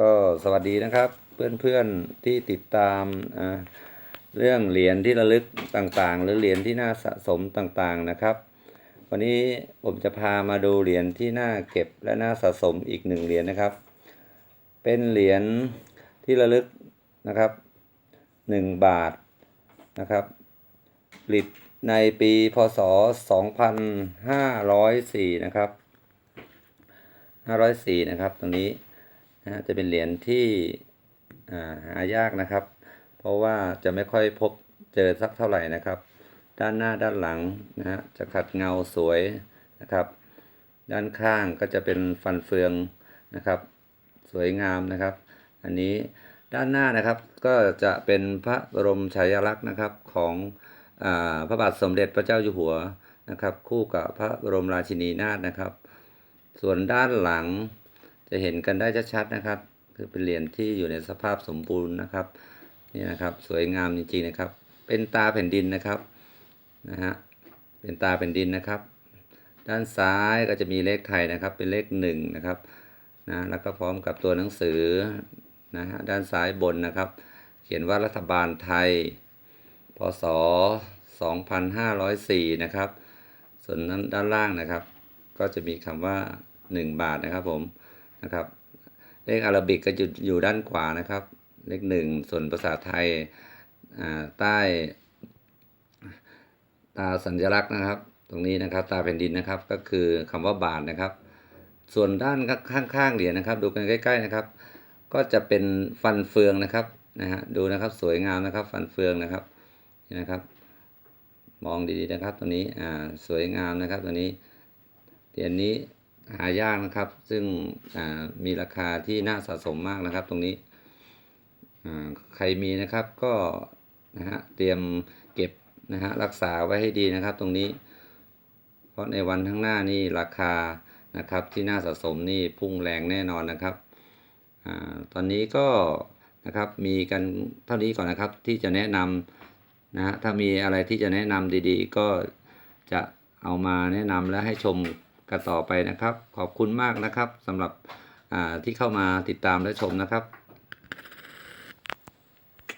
ก็สวัสดีนะครับ เพื่อนๆที่ติดตามเรื่องเหรียญที่ระลึกต่างๆ หรือเหรียญที่น่าสะสมต่างๆนะครับ วันนี้ผมจะพามาดูเหรียญที่น่าเก็บและน่าสะสมอีกหนึ่งเหรียญนะครับ เป็นเหรียญที่ระลึกนะครับหนึ่งบาทนะครับผลิตในปีพศ 2504 นะครับ 504 นะครับตรงนี้ นะจะเป็นเหรียญที่อ่าหายากนะครับ เพราะว่าจะไม่ค่อยพบเจอสักเท่าไหร่นะครับ ด้านหน้าด้านหลังนะฮะจะขัดเงาสวยนะครับ ด้านข้างก็จะเป็นฟันเฟืองนะครับ สวยงามนะครับ อันนี้ด้านหน้านะครับก็จะเป็นพระบรมฉายาลักษณ์นะครับของอาพระบาทสมเด็จพระเจ้าอยู่หัวนะครับ คู่กับพระบรมราชินีนาถนะครับ ส่วนด้านหลัง จะเห็นกันได้ชัดๆนะครับ คือเป็นเหรียญที่อยู่ในสภาพสมบูรณ์นะครับนี่นะครับสวยงามจริงๆนะครับ เป็นตาแผ่นดินนะครับนะฮะเป็นตาแผ่นดินนะครับ ด้านซ้ายก็จะมีเลขไทยนะครับ เป็นเลขหนึ่งนะครับนะแล้วก็พร้อมกับตัวหนังสือนะฮะด้านซ้ายบนนะครับ เขียนว่ารัฐบาลไทย พศ 2504 นะครับ ส่วนนั้นด้านล่างนะครับ ก็จะมีคำว่า 1 บาทนะครับผม นะครับ เลขอารบิกก็อยู่อยู่ด้านขวานะครับ เลขหนึ่งส่วนภาษาไทยใต้ ตาสัญลักษณ์นะครับ ตรงนี้นะครับ ตาแผ่นดินนะครับ ก็คือคำว่าบาทนะครับ ส่วนด้านข้างๆเหรียญนะครับ ดูกันใกล้ ๆนะครับ ก็จะเป็นฟันเฟืองนะครับนะฮะดูนะครับสวยงามนะครับ ฟันเฟืองนะครับนี่นะครับ มองดีๆนะครับตัวนี้อ่าสวยงามนะครับตัวนี้เหรียญนี้ หายากนะครับ ซึ่งมีราคาที่น่าสะสมมากนะครับ ตรงนี้ใครมีนะครับก็นะฮะเตรียมเก็บนะฮะรักษาไว้ให้ดีนะครับ ตรงนี้ เพราะในวันข้างหน้านี่ราคานะครับที่น่าสะสมนี่พุ่งแรงแน่นอนนะครับอตอนนี้ก็นะครับมีกันเท่านี้ก่อนนะครับที่จะแนะนำนะฮะถ้ามีอะไรที่จะแนะนำดีๆ ก็จะเอามาแนะนำและให้ชม กันต่อไปนะครับ ขอบคุณมากนะครับสำหรับที่เข้ามาติดตามและชมนะครับ